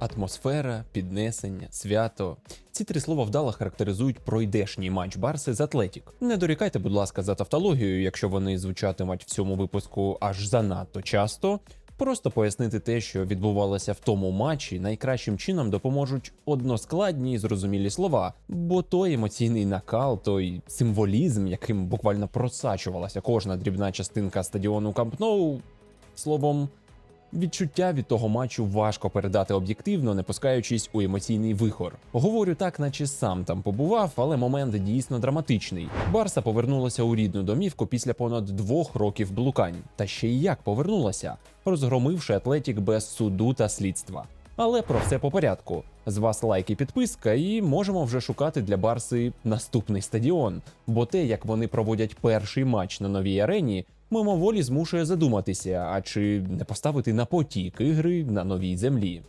Атмосфера, піднесення, свято. Ці три слова вдало характеризують пройдешній матч Барси з Атлетік. Не дорікайте, будь ласка, за тавтологію, якщо вони звучатимуть в цьому випуску аж занадто часто. Просто пояснити те, що відбувалося в тому матчі, найкращим чином допоможуть односкладні і зрозумілі слова, бо той емоційний накал, той символізм, яким буквально просачувалася кожна дрібна частинка стадіону Камп Ноу, словом, Відчуття від того матчу важко передати об'єктивно, не пускаючись у емоційний вихор. Говорю так, наче сам там побував, але момент дійсно драматичний. Барса повернулася у рідну домівку після понад двох років блукань. Та ще й як повернулася, розгромивши Атлетік без суду та слідства. Але про все по порядку. З вас лайк і підписка, і можемо вже шукати для Барси наступний стадіон. Бо те, як вони проводять перший матч на новій арені, мимоволі змушує задуматися, а чи не поставити на потік ігри на новій землі.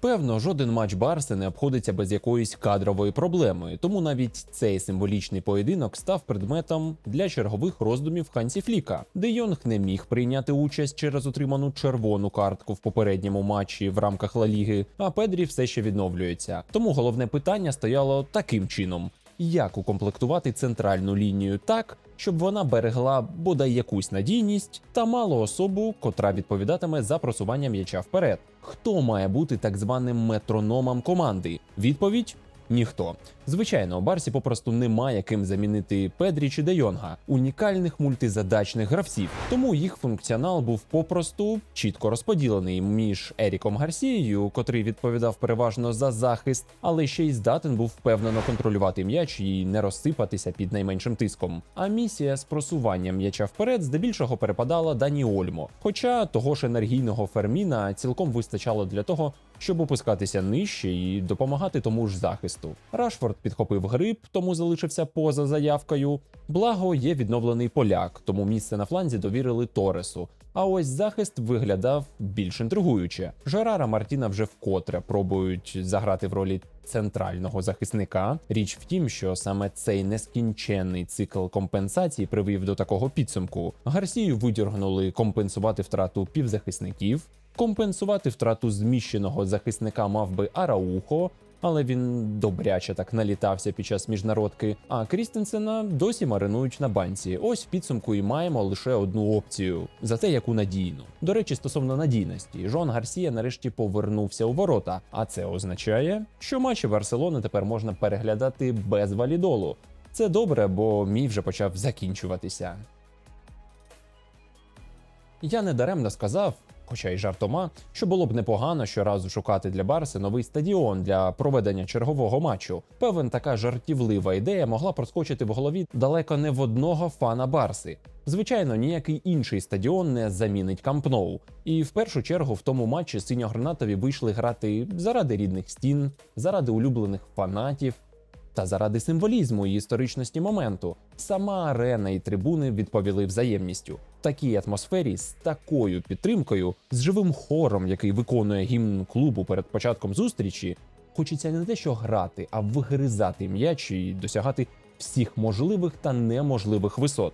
Певно, жоден матч Барси не обходиться без якоїсь кадрової проблеми, тому навіть цей символічний поєдинок став предметом для чергових роздумів Хансі Фліка. Де Йонг не міг прийняти участь через отриману червону картку в попередньому матчі в рамках Ла Ліги, а Педрі все ще відновлюється. Тому головне питання стояло таким чином: як укомплектувати центральну лінію так, щоб вона берегла бодай якусь надійність та мала особу, котра відповідатиме за просування м'яча вперед. Хто має бути так званим метрономом команди? Відповідь. Ніхто. Звичайно, у Барсі попросту немає ким замінити Педрі чи Де Йонга, унікальних мультизадачних гравців. Тому їх функціонал був попросту чітко розподілений між Еріком Гарсією, котрий відповідав переважно за захист, але ще й здатен був впевнено контролювати м'яч і не розсипатися під найменшим тиском. А місія з просуванням м'яча вперед здебільшого перепадала Дані Ольмо. Хоча того ж енергійного Ферміна цілком вистачало для того, щоб опускатися нижче і допомагати тому ж захисту. Рашфорд підхопив грип, тому залишився поза заявкою. Благо є відновлений поляк, тому місце на фланзі довірили Торесу. А ось захист виглядав більш інтригуюче. Жерара Мартіна вже вкотре пробують заграти в ролі центрального захисника. Річ в тім, що саме цей нескінченний цикл компенсації привів до такого підсумку. Гарсію видіргнули компенсувати втрату півзахисників. Компенсувати втрату зміщеного захисника мав би Араухо, але він добряче так налітався під час міжнародки. А Крістенсена досі маринують на банці. Ось в підсумку і маємо лише одну опцію, зате яку надійну. До речі, стосовно надійності, Жон Гарсія нарешті повернувся у ворота. А це означає, що матчі Барселони тепер можна переглядати без валідолу. Це добре, бо мій вже почав закінчуватися. Я недаремно сказав, хоча й жартома, що було б непогано щоразу шукати для Барси новий стадіон для проведення чергового матчу. Певен, така жартівлива ідея могла проскочити в голові далеко не в одного фана Барси. Звичайно, ніякий інший стадіон не замінить Камп Ноу. І в першу чергу в тому матчі синьогранатові вийшли грати заради рідних стін, заради улюблених фанатів. Та заради символізму і історичності моменту сама арена і трибуни відповіли взаємністю. Такій атмосфері з такою підтримкою, з живим хором, який виконує гімн клубу перед початком зустрічі, хочеться не те, що грати, а вигризати м'яч і досягати всіх можливих та неможливих висот.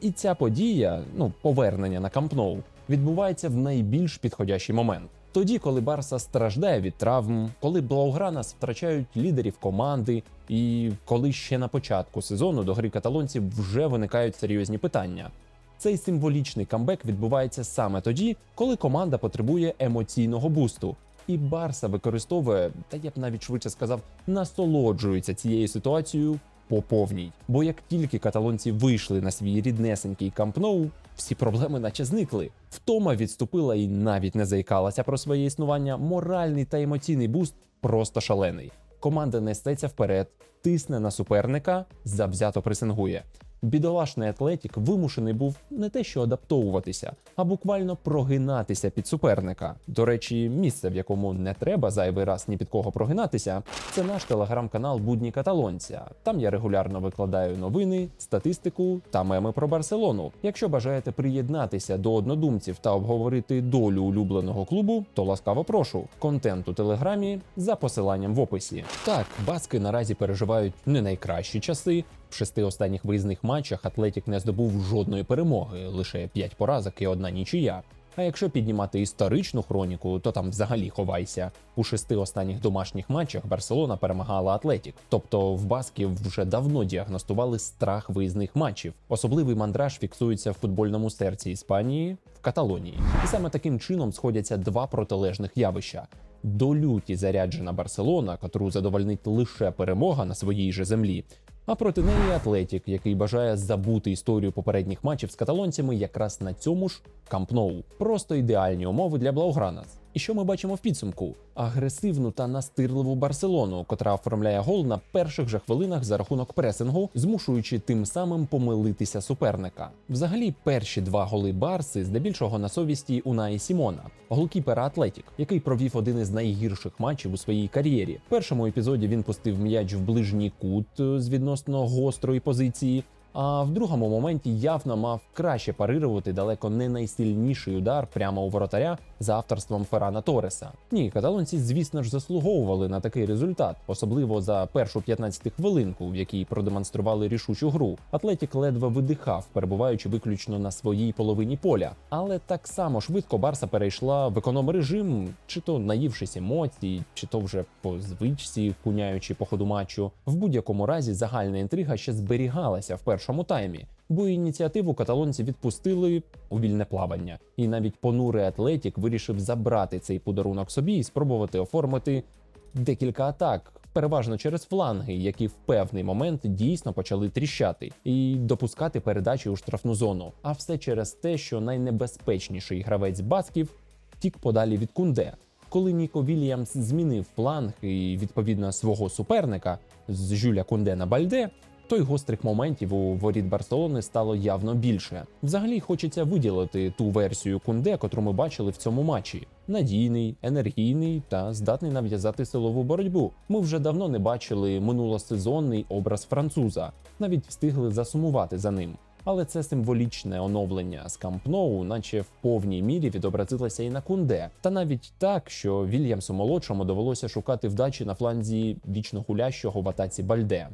І ця подія, ну повернення на Камп Ноу, відбувається в найбільш підходящий момент. Тоді, коли Барса страждає від травм, коли Блаугранас втрачають лідерів команди, і коли ще на початку сезону до гри каталонців вже виникають серйозні питання. Цей символічний камбек відбувається саме тоді, коли команда потребує емоційного бусту. І Барса використовує, та я б навіть швидше сказав, насолоджується цією ситуацією по повній. Бо як тільки каталонці вийшли на свій ріднесенький Камп Ноу, всі проблеми наче зникли. Втома відступила і навіть не заїкалася про своє існування. Моральний та емоційний буст просто шалений. Команда несеться вперед, тисне на суперника, завзято пресингує. Бідолашний атлетік вимушений був не те, що адаптовуватися, а буквально прогинатися під суперника. До речі, місце, в якому не треба зайвий раз ні під кого прогинатися, це наш телеграм-канал Будні Каталонця. Там я регулярно викладаю новини, статистику та меми про Барселону. Якщо бажаєте приєднатися до однодумців та обговорити долю улюбленого клубу, то ласкаво прошу. Контент у телеграмі за посиланням в описі. Так, баски наразі переживають не найкращі часи. В шести останніх виїзних матчах Атлетік не здобув жодної перемоги, лише 5 поразок і одна нічия. А якщо піднімати історичну хроніку, то там взагалі ховайся. У шести останніх домашніх матчах Барселона перемагала Атлетік. Тобто в Басків вже давно діагностували страх виїзних матчів. Особливий мандраж фіксується в футбольному серці Іспанії в Каталонії. І саме таким чином сходяться два протилежних явища. До люті заряджена Барселона, котру задовольнить лише перемога на своїй же землі. А проти неї Атлетік, який бажає забути історію попередніх матчів з каталонцями якраз на цьому ж Камп Ноу. Просто ідеальні умови для Блаугранас. І що ми бачимо в підсумку? Агресивну та настирливу Барселону, котра оформляє гол на перших же хвилинах за рахунок пресингу, змушуючи тим самим помилитися суперника. Взагалі, перші два голи Барси здебільшого на совісті Унаї Сімона, голкіпера Атлетік, який провів один із найгірших матчів у своїй кар'єрі. В першому епізоді він пустив м'яч в ближній кут е, з відносно гострої позиції. А в другому моменті явно мав краще парирувати далеко не найсильніший удар прямо у воротаря за авторством Феррана Тореса. Ні, каталонці, звісно ж, заслуговували на такий результат, особливо за першу 15 хвилинку, в якій продемонстрували рішучу гру. Атлетік ледве видихав, перебуваючи виключно на своїй половині поля. Але так само швидко Барса перейшла в економ режим, чи то наївшись емоцій, чи то вже по звичці, куняючи по ходу матчу. В будь-якому разі загальна інтрига ще зберігалася в першому таймі, бо ініціативу каталонці відпустили у вільне плавання, і навіть понурий Атлетік вирішив забрати цей подарунок собі і спробувати оформити декілька атак. Переважно через фланги, які в певний момент дійсно почали тріщати і допускати передачі у штрафну зону. А все через те, що найнебезпечніший гравець басків втік подалі від кунде. Коли Ніко Вільямс змінив фланг і відповідно свого суперника з Жюля Кунде на Бальде, то й гострих моментів у воріт Барселони стало явно більше. Взагалі хочеться виділити ту версію Кунде, котру ми бачили в цьому матчі. Надійний, енергійний та здатний нав'язати силову боротьбу. Ми вже давно не бачили минулосезонний образ француза, навіть встигли засумувати за ним. Але це символічне оновлення з Камп Ноу, наче в повній мірі відобразилося і на Кунде. Та навіть так, що Вільямсу молодшому довелося шукати вдачі на фланзі вічно гулящого в атаці Бальде.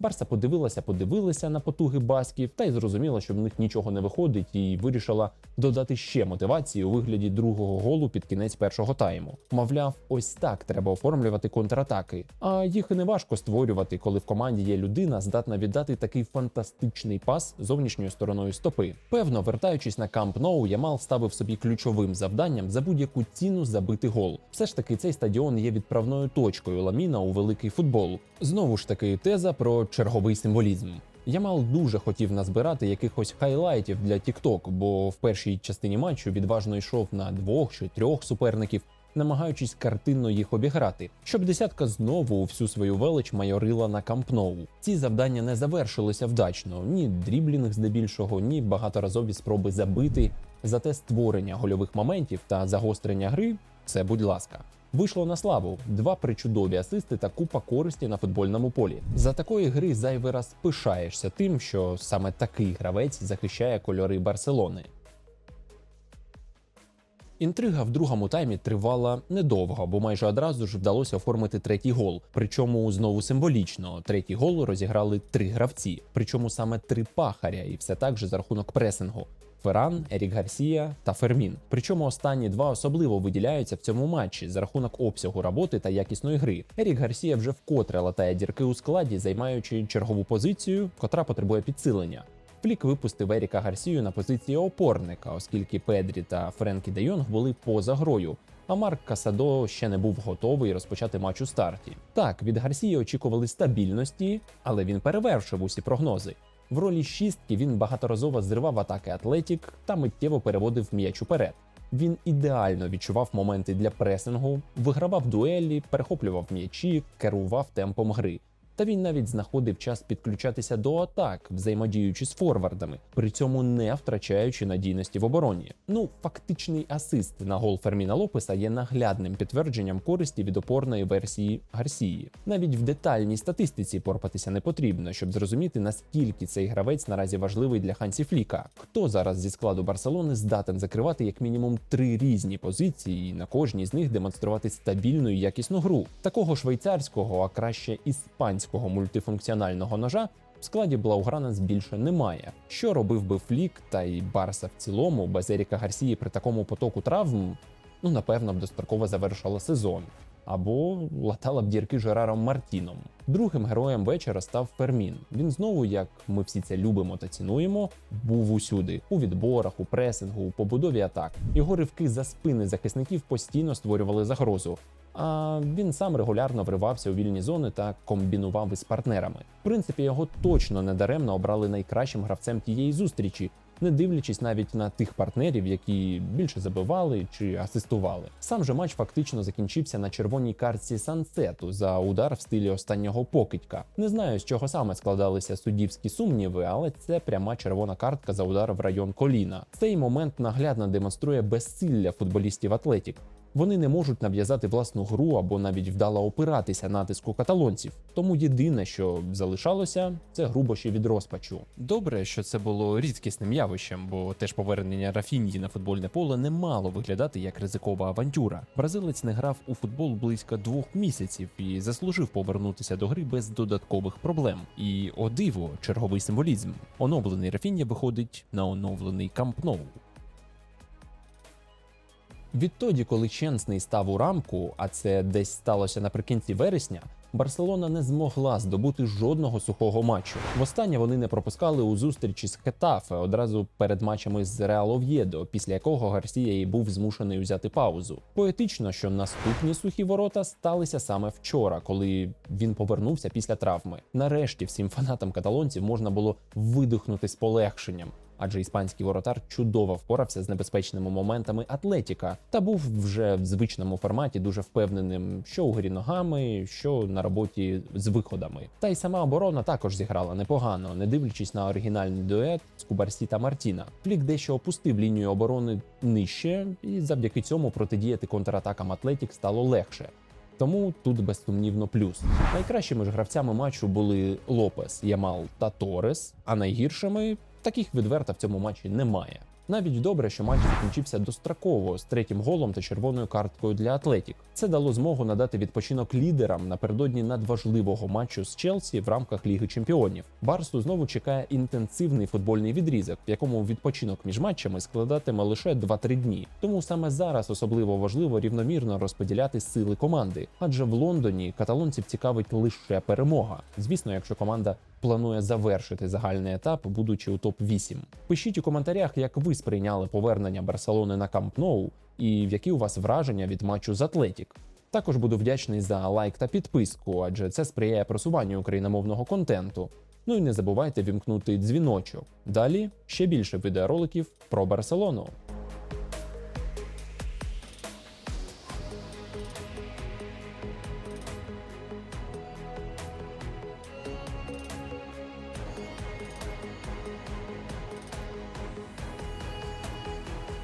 Барса подивилася, подивилася на потуги басків та й зрозуміла, що в них нічого не виходить, і вирішила додати ще мотивації у вигляді другого голу під кінець першого тайму. Мовляв, ось так треба оформлювати контратаки. А їх і не важко створювати, коли в команді є людина, здатна віддати такий фантастичний пас зовнішньою стороною стопи. Певно, вертаючись на Камп Ноу, Ямал ставив собі ключовим завданням за будь-яку ціну забити гол. Все ж таки, цей стадіон є відправною точкою ламіна у великий футбол. Знову ж таки, теза про черговий символізм. Ямал дуже хотів назбирати якихось хайлайтів для TikTok, бо в першій частині матчу відважно йшов на двох чи трьох суперників, намагаючись картинно їх обіграти, щоб десятка знову всю свою велич майорила на Кампноу. Ці завдання не завершилися вдачно ні дріблінг здебільшого, ні багаторазові спроби забити. Зате створення гольових моментів та загострення гри це будь ласка. Вийшло на славу два причудові асисти та купа користі на футбольному полі. За такої гри зайвий раз пишаєшся тим, що саме такий гравець захищає кольори Барселони. Інтрига в другому таймі тривала недовго, бо майже одразу ж вдалося оформити третій гол. Причому знову символічно. Третій гол розіграли три гравці, причому саме три пахаря, і все так же за рахунок пресингу. Ферран, Ерік Гарсія та Фермін. Причому останні два особливо виділяються в цьому матчі за рахунок обсягу роботи та якісної гри. Ерік Гарсія вже вкотре латає дірки у складі, займаючи чергову позицію, котра потребує підсилення. Флік випустив Еріка Гарсію на позиції опорника, оскільки Педрі та Френкі Де Йонг були поза грою. А Марк Касадо ще не був готовий розпочати матч у старті. Так, від Гарсії очікували стабільності, але він перевершив усі прогнози. В ролі шістки він багаторазово зривав атаки Атлетік та миттєво переводив м'яч уперед. Він ідеально відчував моменти для пресингу, вигравав дуелі, перехоплював м'ячі, керував темпом гри. Та він навіть знаходив час підключатися до атак, взаємодіючи з форвардами, при цьому не втрачаючи надійності в обороні. Ну, фактичний асист на гол Ферміна Лопеса є наглядним підтвердженням користі від опорної версії Гарсії. Навіть в детальній статистиці порпатися не потрібно, щоб зрозуміти наскільки цей гравець наразі важливий для Хансі Фліка. Хто зараз зі складу Барселони здатен закривати як мінімум три різні позиції, і на кожній з них демонструвати стабільну і якісну гру. Такого швейцарського, а краще іспанського мультифункціонального ножа В складі Блаугранець більше немає. Що робив би Флік та й Барса в цілому без Еріка Гарсії при такому потоку травм? Ну, напевно, б достроково завершила сезон. Або латала б дірки Жераром Мартіном. Другим героєм вечора став Фермін. Він знову, як ми всі це любимо та цінуємо, був усюди у відборах, у пресингу, у побудові атак. Його ривки за спини захисників постійно створювали загрозу. А він сам регулярно вривався у вільні зони та комбінував із партнерами. В принципі, його точно недаремно обрали найкращим гравцем тієї зустрічі, не дивлячись навіть на тих партнерів, які більше забивали чи асистували. Сам же матч фактично закінчився на червоній картці Сансету за удар в стилі останнього покидька. Не знаю, з чого саме складалися суддівські сумніви, але це пряма червона картка за удар в район коліна. Цей момент наглядно демонструє безсилля футболістів Атлетік. Вони не можуть нав'язати власну гру або навіть вдало опиратися натиску каталонців. Тому єдине, що залишалося, це грубощі від розпачу. Добре, що це було рідкісним явищем, бо теж повернення Рафіньї на футбольне поле не мало виглядати як ризикова авантюра. Бразилець не грав у футбол близько двох місяців і заслужив повернутися до гри без додаткових проблем. І о диво, черговий символізм. Оновлений Рафіння виходить на оновлений Камп Ноу. Відтоді, коли Ченсний став у рамку, а це десь сталося наприкінці вересня, Барселона не змогла здобути жодного сухого матчу. Востаннє вони не пропускали у зустрічі з Хетафе одразу перед матчами з Реал Ов'єдо, після якого Гарсія і був змушений взяти паузу. Поетично, що наступні сухі ворота сталися саме вчора, коли він повернувся після травми. Нарешті всім фанатам каталонців можна було видихнути з полегшенням адже іспанський воротар чудово впорався з небезпечними моментами Атлетіка та був вже в звичному форматі дуже впевненим, що у грі ногами, що на роботі з виходами. Та й сама оборона також зіграла непогано, не дивлячись на оригінальний дует з Кубарсі та Мартіна. Флік дещо опустив лінію оборони нижче, і завдяки цьому протидіяти контратакам Атлетік стало легше. Тому тут безсумнівно плюс. Найкращими ж гравцями матчу були Лопес, Ямал та Торес, а найгіршими таких відверто в цьому матчі немає. Навіть добре, що матч закінчився достроково з третім голом та червоною карткою для Атлетік. Це дало змогу надати відпочинок лідерам напередодні надважливого матчу з Челсі в рамках Ліги Чемпіонів. Барсу знову чекає інтенсивний футбольний відрізок, в якому відпочинок між матчами складатиме лише 2-3 дні. Тому саме зараз особливо важливо рівномірно розподіляти сили команди, адже в Лондоні каталонців цікавить лише перемога. Звісно, якщо команда планує завершити загальний етап, будучи у топ 8 Пишіть у коментарях, як ви сприйняли повернення Барселони на Камп Ноу і які у вас враження від матчу з Атлетік. Також буду вдячний за лайк та підписку, адже це сприяє просуванню україномовного контенту. Ну і не забувайте вімкнути дзвіночок. Далі ще більше відеороликів про Барселону.